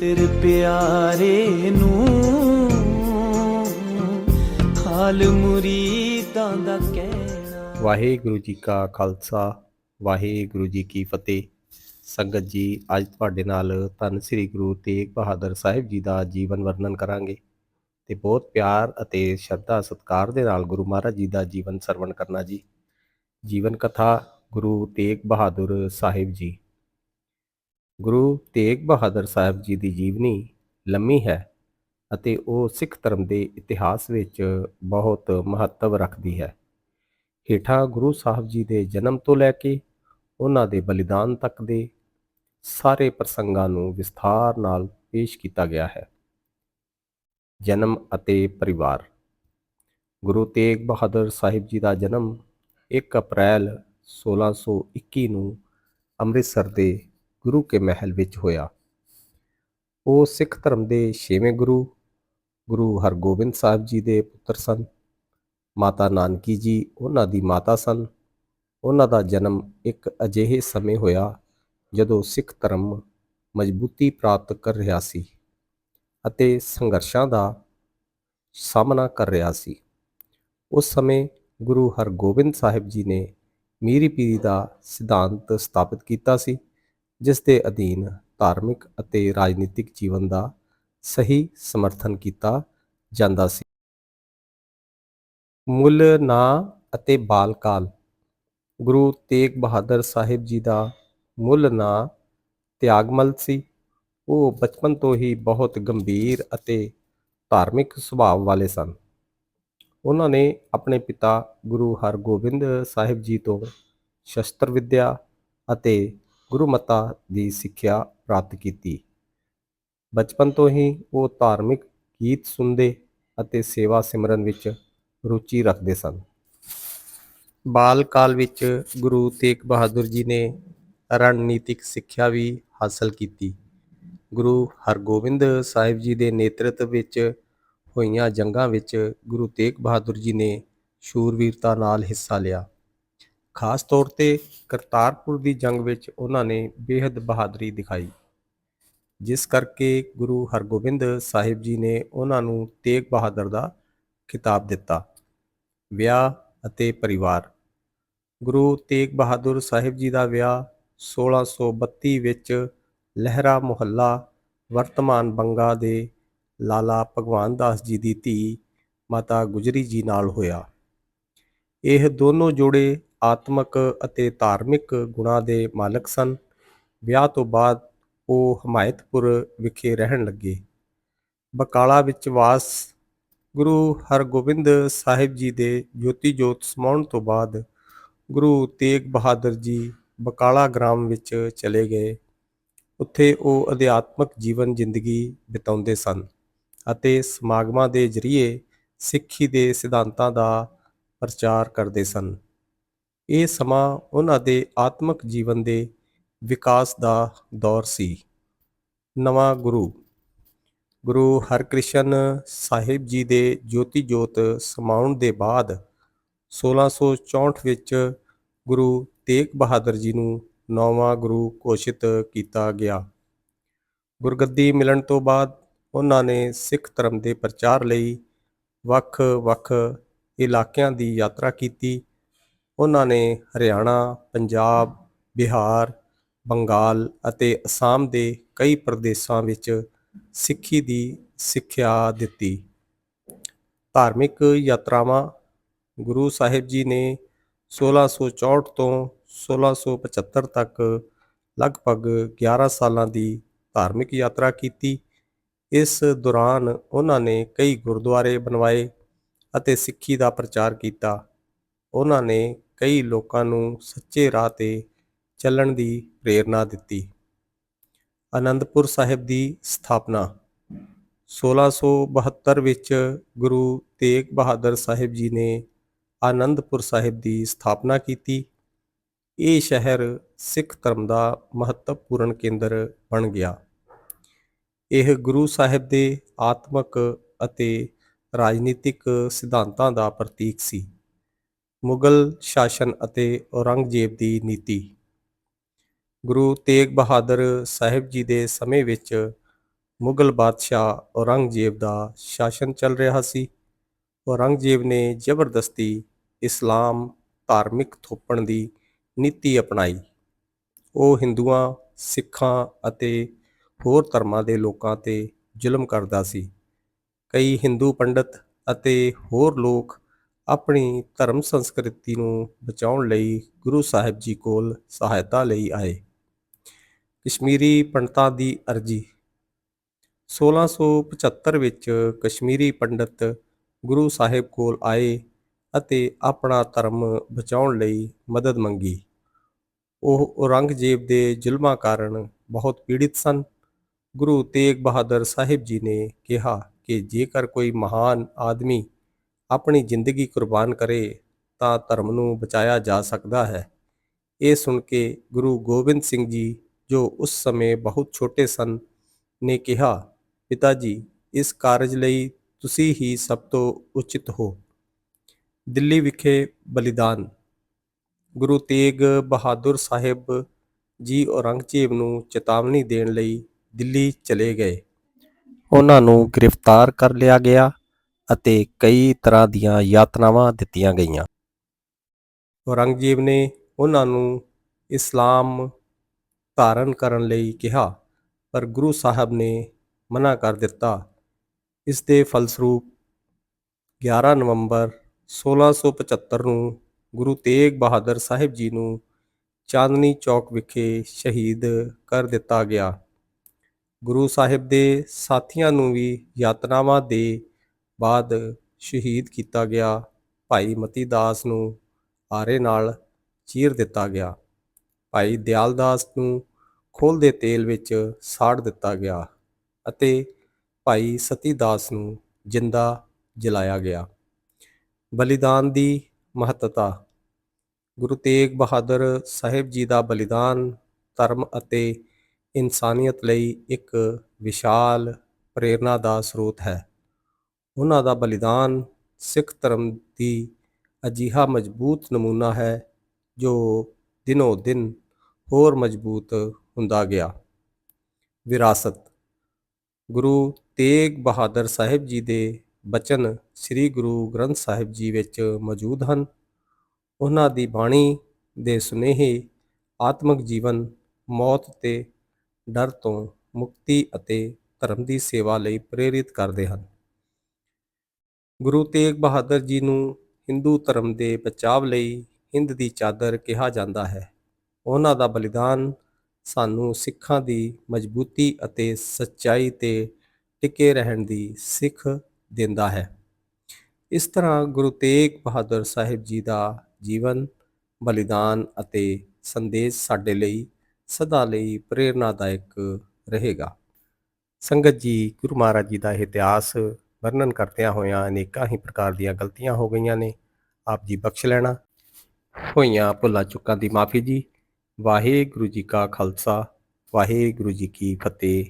ਤੇਰੇ ਪਿਆਰੇ ਨੂੰ। ਹਾਲ ਮੁਰੀਦਾਂ ਦਾ ਕਹਿਣਾ। ਵਾਹਿਗੁਰੂ ਜੀ ਕਾ ਖਾਲਸਾ, ਵਾਹਿਗੁਰੂ ਜੀ ਕੀ ਫਤਿਹ। ਸੰਗਤ ਜੀ, ਅੱਜ ਤੁਹਾਡੇ ਨਾਲ ਧੰਨ ਸ੍ਰੀ ਗੁਰੂ ਤੇਗ ਬਹਾਦਰ ਸਾਹਿਬ ਜੀ ਦਾ ਜੀਵਨ ਵਰਣਨ ਕਰਾਂਗੇ ਤੇ ਬਹੁਤ ਪਿਆਰ ਅਤੇ ਸ਼ਰਧਾ, ਸਤਿਕਾਰ ਦੇ ਨਾਲ ਗੁਰੂ ਮਹਾਰਾਜ ਜੀ ਦਾ ਜੀਵਨ ਸਰਵਣ ਕਰਨਾ ਜੀ। ਜੀਵਨ ਕਥਾ ਗੁਰੂ ਤੇਗ ਬਹਾਦਰ ਸਾਹਿਬ ਜੀ। ਗੁਰੂ ਤੇਗ ਬਹਾਦਰ ਸਾਹਿਬ ਜੀ ਦੀ ਜੀਵਨੀ ਲੰਮੀ ਹੈ ਅਤੇ ਉਹ ਸਿੱਖ ਧਰਮ ਦੇ ਇਤਿਹਾਸ ਵਿੱਚ ਬਹੁਤ ਮਹੱਤਵ ਰੱਖਦੀ ਹੈ। ਹੇਠਾਂ ਗੁਰੂ ਸਾਹਿਬ ਜੀ ਦੇ ਜਨਮ ਤੋਂ ਲੈ ਕੇ ਉਹਨਾਂ ਦੇ ਬਲੀਦਾਨ ਤੱਕ ਦੇ ਸਾਰੇ ਪ੍ਰਸੰਗਾਂ ਨੂੰ ਵਿਸਥਾਰ ਨਾਲ ਪੇਸ਼ ਕੀਤਾ ਗਿਆ ਹੈ। ਜਨਮ ਅਤੇ ਪਰਿਵਾਰ। ਗੁਰੂ ਤੇਗ ਬਹਾਦਰ ਸਾਹਿਬ ਜੀ ਦਾ ਜਨਮ 1 ਅਪ੍ਰੈਲ 1621 ਨੂੰ ਅੰਮ੍ਰਿਤਸਰ ਦੇ ਗੁਰੂ ਕੇ ਮਹਿਲ ਵਿੱਚ ਹੋਇਆ। ਉਹ ਸਿੱਖ ਧਰਮ ਦੇ ਛੇਵੇਂ ਗੁਰੂ ਗੁਰੂ ਹਰਗੋਬਿੰਦ ਸਾਹਿਬ ਜੀ ਦੇ ਪੁੱਤਰ ਸਨ। ਮਾਤਾ ਨਾਨਕੀ ਜੀ ਉਹਨਾਂ ਦੀ ਮਾਤਾ ਸਨ। ਉਹਨਾਂ ਦਾ ਜਨਮ ਇੱਕ ਅਜਿਹੇ ਸਮੇਂ ਹੋਇਆ ਜਦੋਂ ਸਿੱਖ ਧਰਮ ਮਜ਼ਬੂਤੀ ਪ੍ਰਾਪਤ ਕਰ ਰਿਹਾ ਸੀ ਅਤੇ ਸੰਘਰਸ਼ਾਂ ਦਾ ਸਾਹਮਣਾ ਕਰ ਰਿਹਾ ਸੀ। ਉਸ ਸਮੇਂ ਗੁਰੂ ਹਰਗੋਬਿੰਦ ਸਾਹਿਬ ਜੀ ਨੇ ਮੀਰੀ ਪੀਰੀ ਦਾ ਸਿਧਾਂਤ ਸਥਾਪਿਤ ਕੀਤਾ ਸੀ। ਜਿਸ ਦੇ ਅਧੀਨ ਧਾਰਮਿਕ ਅਤੇ ਰਾਜਨੀਤਿਕ ਜੀਵਨ ਦਾ ਸਹੀ ਸਮਰਥਨ ਕੀਤਾ ਜਾਂਦਾ ਸੀ। ਮੁੱਲ, ਨਾਂ ਅਤੇ ਬਾਲ ਕਾਲ ਗੁਰੂ ਤੇਗ ਬਹਾਦਰ ਸਾਹਿਬ ਜੀ ਦਾ ਮੁੱਲ, ਨਾਂ ਤਿਆਗਮਲ ਸੀ। ਉਹ ਬਚਪਨ ਤੋਂ ਹੀ ਬਹੁਤ ਗੰਭੀਰ ਅਤੇ ਧਾਰਮਿਕ ਸੁਭਾਅ ਵਾਲੇ ਸਨ। ਉਹਨਾਂ ਨੇ ਆਪਣੇ ਪਿਤਾ ਗੁਰੂ ਹਰਗੋਬਿੰਦ ਸਾਹਿਬ ਜੀ ਤੋਂ ਸ਼ਸਤਰ ਵਿੱਦਿਆ ਅਤੇ ਗੁਰੂ ਗੁਰਮਤਾ ਦੀ ਸਿੱਖਿਆ ਪ੍ਰਾਪਤ ਕੀਤੀ। ਬਚਪਨ ਤੋਂ ਹੀ ਉਹ ਧਾਰਮਿਕ ਗੀਤ ਸੁਣਦੇ ਅਤੇ ਸੇਵਾ ਸਿਮਰਨ ਵਿੱਚ ਰੁਚੀ ਰੱਖਦੇ ਸਨ। ਬਾਲ ਕਾਲ ਵਿੱਚ ਗੁਰੂ ਤੇਗ ਬਹਾਦਰ ਜੀ ਨੇ ਰਣਨੀਤਿਕ ਸਿੱਖਿਆ ਵੀ ਹਾਸਲ ਕੀਤੀ। ਗੁਰੂ ਹਰਗੋਬਿੰਦ ਸਾਹਿਬ ਜੀ ਦੇ ਨੇਤਰਤਵ ਵਿੱਚ ਹੋਈਆਂ ਜੰਗਾਂ ਵਿੱਚ ਗੁਰੂ ਤੇਗ ਬਹਾਦਰ ਜੀ ਨੇ ਸ਼ੂਰਵੀਰਤਾ ਨਾਲ ਹਿੱਸਾ ਲਿਆ। ਖਾਸ ਤੌਰ ਤੇ ਕਰਤਾਰਪੁਰ ਦੀ ਜੰਗ ਵਿੱਚ ਉਹਨਾਂ ਨੇ ਬੇहद ਬਹਾਦਰੀ ਦਿਖਾਈ। ਜਿਸ ਕਰਕੇ ਗੁਰੂ ਹਰਗੋਬਿੰਦ ਸਾਹਿਬ ਜੀ ਨੇ ਉਹਨਾਂ ਨੂੰ ਤੇਗ ਬਹਾਦਰ ਦਾ ਖਿਤਾਬ ਦਿੱਤਾ। ਵਿਆਹ ਅਤੇ ਪਰਿਵਾਰ। ਗੁਰੂ ਤੇਗ ਬਹਾਦਰ ਸਾਹਿਬ ਜੀ ਦਾ ਵਿਆਹ 1632 ਵਿੱਚ ਲਹਿਰਾ ਮੁਹੱਲਾ ਵਰਤਮਾਨ ਬੰਗਾ ਦੇ ਲਾਲਾ ਭਗਵਾਨ ਦਾਸ ਜੀ ਦੀ ਧੀ ਮਾਤਾ ਗੁਜਰੀ ਜੀ ਨਾਲ ਹੋਇਆ। ਇਹ ਦੋਨੋਂ ਜੋੜੇ ਆਤਮਕ ਅਤੇ ਧਾਰਮਿਕ ਗੁਣਾਂ ਦੇ ਮਾਲਕ ਸਨ। ਵਿਆਹ ਤੋਂ ਬਾਅਦ ਉਹ ਹਮਾਇਤਪੁਰ ਵਿਖੇ ਰਹਿਣ ਲੱਗੇ। ਬਕਾਲਾ ਵਿੱਚ ਵਾਸ ਗੁਰੂ ਹਰਗੋਬਿੰਦ ਸਾਹਿਬ ਜੀ ਦੇ ਜੋਤੀ ਜੋਤ ਸਮਾਉਣ ਤੋਂ ਬਾਅਦ ਗੁਰੂ ਤੇਗ ਬਹਾਦਰ ਜੀ ਬਕਾਲਾ ਗ੍ਰਾਮ ਵਿੱਚ ਚਲੇ ਗਏ। ਉੱਥੇ ਉਹ ਅਧਿਆਤਮਕ ਜੀਵਨ ਜ਼ਿੰਦਗੀ ਬਿਤਾਉਂਦੇ ਸਨ ਅਤੇ ਸਮਾਗਮਾਂ ਦੇ ਜ਼ਰੀਏ ਸਿੱਖੀ ਦੇ ਸਿਧਾਂਤਾਂ ਦਾ ਪ੍ਰਚਾਰ ਕਰਦੇ ਸਨ। ਇਹ ਸਮਾਂ ਉਹਨਾਂ ਦੇ ਆਤਮਿਕ ਜੀਵਨ ਦੇ ਵਿਕਾਸ ਦਾ ਦੌਰ ਸੀ। ਨਵਾਂ ਗੁਰੂ ਗੁਰੂ ਹਰਕ੍ਰਿਸ਼ਨ ਸਾਹਿਬ ਜੀ ਦੇ ਜੋਤੀ ਜੋਤ ਸਮਾਉਣ ਦੇ ਬਾਅਦ 1664 ਵਿੱਚ ਗੁਰੂ ਤੇਗ ਬਹਾਦਰ ਜੀ ਨੂੰ ਨੌਵਾਂ ਗੁਰੂ ਘੋਸ਼ਿਤ ਕੀਤਾ ਗਿਆ। ਗੁਰਗੱਦੀ ਮਿਲਣ ਤੋਂ ਬਾਅਦ ਉਹਨਾਂ ਨੇ ਸਿੱਖ ਧਰਮ ਦੇ ਪ੍ਰਚਾਰ ਲਈ ਵੱਖ-ਵੱਖ ਇਲਾਕਿਆਂ ਦੀ ਯਾਤਰਾ ਕੀਤੀ। ਉਹਨਾਂ ਨੇ ਹਰਿਆਣਾ, ਪੰਜਾਬ, ਬਿਹਾਰ, ਬੰਗਾਲ ਅਤੇ ਅਸਾਮ ਦੇ ਕਈ ਪ੍ਰਦੇਸ਼ਾਂ ਵਿੱਚ ਸਿੱਖੀ ਦੀ ਸਿੱਖਿਆ ਦਿੱਤੀ। ਧਾਰਮਿਕ ਯਾਤਰਾਵਾਂ ਗੁਰੂ ਸਾਹਿਬ ਜੀ ਨੇ 1664 ਤੋਂ 1675 ਤੱਕ ਲਗਭਗ 11 ਸਾਲਾਂ ਦੀ ਧਾਰਮਿਕ ਯਾਤਰਾ ਕੀਤੀ। ਇਸ ਦੌਰਾਨ ਉਹਨਾਂ ਨੇ ਕਈ ਗੁਰਦੁਆਰੇ ਬਣਵਾਏ ਅਤੇ ਸਿੱਖੀ ਦਾ ਪ੍ਰਚਾਰ ਕੀਤਾ। ਉਹਨਾਂ ਨੇ ਕਈ ਲੋਕਾਂ ਨੂੰ ਸੱਚੇ ਰਾਹ ਤੇ ਚੱਲਣ ਦੀ ਪ੍ਰੇਰਣਾ ਦਿੱਤੀ। ਆਨੰਦਪੁਰ ਸਾਹਿਬ ਦੀ ਸਥਾਪਨਾ 1672 ਵਿੱਚ ਗੁਰੂ ਤੇਗ ਬਹਾਦਰ ਸਾਹਿਬ ਜੀ ਨੇ ਆਨੰਦਪੁਰ ਸਾਹਿਬ ਦੀ ਸਥਾਪਨਾ ਕੀਤੀ। ਇਹ ਸ਼ਹਿਰ ਸਿੱਖ ਧਰਮ ਦਾ ਮਹੱਤਵਪੂਰਨ ਕੇਂਦਰ ਬਣ ਗਿਆ। ਇਹ ਗੁਰੂ ਸਾਹਿਬ ਦੇ ਆਤਮਿਕ ਅਤੇ ਰਾਜਨੀਤਿਕ ਸਿਧਾਂਤਾਂ ਦਾ ਪ੍ਰਤੀਕ ਸੀ। ਮੁਗਲ ਸ਼ਾਸਨ ਅਤੇ ਔਰੰਗਜ਼ੇਬ ਦੀ ਨੀਤੀ। ਗੁਰੂ ਤੇਗ ਬਹਾਦਰ ਸਾਹਿਬ ਜੀ ਦੇ ਸਮੇਂ ਵਿੱਚ ਮੁਗਲ ਬਾਦਸ਼ਾਹ ਔਰੰਗਜ਼ੇਬ ਦਾ ਸ਼ਾਸਨ ਚੱਲ ਰਿਹਾ ਸੀ। ਔਰੰਗਜ਼ੇਬ ਨੇ ਜ਼ਬਰਦਸਤੀ ਇਸਲਾਮ ਧਾਰਮਿਕ ਥੋਪਣ ਦੀ ਨੀਤੀ ਅਪਣਾਈ। ਉਹ ਹਿੰਦੂਆਂ, ਸਿੱਖਾਂ ਅਤੇ ਹੋਰ ਧਰਮਾਂ ਦੇ ਲੋਕਾਂ ਤੇ ਜ਼ੁਲਮ ਕਰਦਾ ਸੀ। ਕਈ ਹਿੰਦੂ ਪੰਡਤ ਅਤੇ ਹੋਰ ਲੋਕ ਆਪਣੀ ਧਰਮ ਸੰਸਕ੍ਰਿਤੀ ਨੂੰ ਬਚਾਉਣ ਲਈ ਗੁਰੂ ਸਾਹਿਬ ਜੀ ਕੋਲ ਸਹਾਇਤਾ ਲਈ ਆਏ। ਕਸ਼ਮੀਰੀ ਪੰਡਤਾਂ ਦੀ ਅਰਜੀ। 1675 ਵਿੱਚ ਕਸ਼ਮੀਰੀ ਪੰਡਤ ਗੁਰੂ ਸਾਹਿਬ ਕੋਲ ਆਏ ਅਤੇ ਆਪਣਾ ਧਰਮ ਬਚਾਉਣ ਲਈ ਮਦਦ ਮੰਗੀ। ਉਹ ਔਰੰਗਜ਼ੇਬ ਦੇ ਜ਼ੁਲਮਾਂ ਕਾਰਨ ਬਹੁਤ ਪੀੜਿਤ ਸਨ। ਗੁਰੂ ਤੇਗ ਬਹਾਦਰ ਸਾਹਿਬ ਜੀ ਨੇ ਕਿਹਾ ਕਿ ਜੇਕਰ ਕੋਈ ਮਹਾਨ ਆਦਮੀ ਆਪਣੀ ਜ਼ਿੰਦਗੀ ਕੁਰਬਾਨ ਕਰੇ ਤਾਂ ਧਰਮ ਨੂੰ ਬਚਾਇਆ ਜਾ ਸਕਦਾ ਹੈ। ਇਹ ਸੁਣ ਕੇ ਗੁਰੂ ਗੋਬਿੰਦ ਸਿੰਘ ਜੀ, ਜੋ ਉਸ ਸਮੇਂ ਬਹੁਤ ਛੋਟੇ ਸਨ, ਨੇ ਕਿਹਾ ਪਿਤਾ ਜੀ ਇਸ ਕਾਰਜ ਲਈ ਤੁਸੀਂ ਹੀ ਸਭ ਤੋਂ ਉਚਿਤ ਹੋ। ਦਿੱਲੀ ਵਿਖੇ ਬਲੀਦਾਨ। ਗੁਰੂ ਤੇਗ ਬਹਾਦਰ ਸਾਹਿਬ ਜੀ ਔਰੰਗਜ਼ੇਬ ਨੂੰ ਚੇਤਾਵਨੀ ਦੇਣ ਲਈ ਦਿੱਲੀ ਚਲੇ ਗਏ। ਉਹਨਾਂ ਨੂੰ ਗ੍ਰਿਫਤਾਰ ਕਰ ਲਿਆ ਗਿਆ। ਅਤੇ ਕਈ ਤਰ੍ਹਾਂ ਦੀਆਂ ਯਾਤਨਾਵਾਂ ਦਿੱਤੀਆਂ ਗਈਆਂ। ਔਰੰਗਜ਼ੇਬ ਨੇ ਉਹਨਾਂ ਨੂੰ ਇਸਲਾਮ ਧਾਰਨ ਕਰਨ ਲਈ ਕਿਹਾ, ਪਰ ਗੁਰੂ ਸਾਹਿਬ ਨੇ ਮਨਾ ਕਰ ਦਿੱਤਾ। ਇਸ ਦੇ ਫਲਸਰੂਪ 11 ਨਵੰਬਰ 1675 ਨੂੰ ਗੁਰੂ ਤੇਗ ਬਹਾਦਰ ਸਾਹਿਬ ਜੀ ਨੂੰ ਚਾਂਦਨੀ ਚੌਕ ਵਿਖੇ ਸ਼ਹੀਦ ਕਰ ਦਿੱਤਾ ਗਿਆ। ਗੁਰੂ ਸਾਹਿਬ ਦੇ ਸਾਥੀਆਂ ਨੂੰ ਵੀ ਯਾਤਨਾਵਾਂ ਦੇ ਬਾਅਦ ਸ਼ਹੀਦ ਕੀਤਾ ਗਿਆ ਭਾਈ ਮਤੀ ਦਾਸ ਨੂੰ ਆਰੇ ਨਾਲ ਚੀਰ ਦਿੱਤਾ ਗਿਆ। ਭਾਈ ਦਿਆਲ ਦਾਸ ਨੂੰ ਖੋਲ ਦੇ ਤੇਲ ਵਿੱਚ ਸਾੜ ਦਿੱਤਾ ਗਿਆ ਅਤੇ ਭਾਈ ਸਤੀ ਦਾਸ ਨੂੰ ਜਿੰਦਾ ਜਲਾਇਆ ਗਿਆ। ਬਲੀਦਾਨ ਦੀ ਮਹੱਤਤਾ। ਗੁਰੂ ਤੇਗ ਬਹਾਦਰ ਸਾਹਿਬ ਜੀ ਦਾ ਬਲੀਦਾਨ ਧਰਮ ਅਤੇ ਇਨਸਾਨੀਅਤ ਲਈ ਇੱਕ ਵਿਸ਼ਾਲ ਪ੍ਰੇਰਨਾ ਦਾ ਸਰੋਤ ਹੈ। ਉਹਨਾਂ ਦਾ ਬਲੀਦਾਨ ਸਿੱਖ ਧਰਮ ਦੀ ਅਜੀਹਾ ਮਜ਼ਬੂਤ ਨਮੂਨਾ ਹੈ ਜੋ ਦਿਨੋ ਦਿਨ ਹੋਰ ਮਜ਼ਬੂਤ ਹੁੰਦਾ ਗਿਆ। ਵਿਰਾਸਤ। ਗੁਰੂ ਤੇਗ ਬਹਾਦਰ ਸਾਹਿਬ ਜੀ ਦੇ ਬਚਨ ਸ੍ਰੀ ਗੁਰੂ ਗ੍ਰੰਥ ਸਾਹਿਬ ਜੀ ਵਿੱਚ ਮੌਜੂਦ ਹਨ। ਉਹਨਾਂ ਦੀ ਬਾਣੀ ਦੇ ਸੁਨੇਹੇ ਆਤਮਿਕ ਜੀਵਨ, ਮੌਤ ਤੇ ਡਰ ਤੋਂ ਮੁਕਤੀ ਅਤੇ ਧਰਮ ਦੀ ਸੇਵਾ ਲਈ ਪ੍ਰੇਰਿਤ ਕਰਦੇ ਹਨ। ਗੁਰੂ ਤੇਗ ਬਹਾਦਰ ਜੀ ਨੂੰ ਹਿੰਦੂ ਧਰਮ ਦੇ ਬਚਾਵ ਲਈ ਹਿੰਦ ਦੀ ਚਾਦਰ ਕਿਹਾ ਜਾਂਦਾ ਹੈ। ਉਹਨਾਂ ਦਾ ਬਲੀਦਾਨ ਸਾਨੂੰ ਸਿੱਖਾਂ ਦੀ ਮਜ਼ਬੂਤੀ ਅਤੇ ਸੱਚਾਈ ਤੇ ਟਿਕੇ ਰਹਿਣ ਦੀ ਸਿੱਖ ਦਿੰਦਾ ਹੈ। ਇਸ ਤਰ੍ਹਾਂ ਗੁਰੂ ਤੇਗ ਬਹਾਦਰ ਸਾਹਿਬ ਜੀ ਦਾ ਜੀਵਨ, ਬਲੀਦਾਨ ਅਤੇ ਸੰਦੇਸ਼ ਸਾਡੇ ਲਈ ਸਦਾ ਲਈ ਪ੍ਰੇਰਨਾਦਾਇਕ ਰਹੇਗਾ। ਸੰਗਤ ਜੀ, ਗੁਰੂ ਮਹਾਰਾਜ ਜੀ ਦਾ ਇਤਿਹਾਸ ਵਰਣਨ ਕਰਦਿਆਂ ਹੋਇਆਂ ਅਨੇਕਾਂ ਹੀ ਪ੍ਰਕਾਰ ਦੀਆਂ ਗਲਤੀਆਂ ਹੋ ਗਈਆਂ ਨੇ। ਆਪ ਜੀ ਬਖਸ਼ ਲੈਣਾ। ਹੋਈਆਂ ਭੁੱਲਾਂ ਚੁੱਕਾਂ ਦੀ ਮਾਫੀ ਜੀ। ਵਾਹਿਗੁਰੂ ਜੀ ਕਾ ਖਾਲਸਾ। ਵਾਹਿਗੁਰੂ ਜੀ ਕੀ ਫਤਿਹ।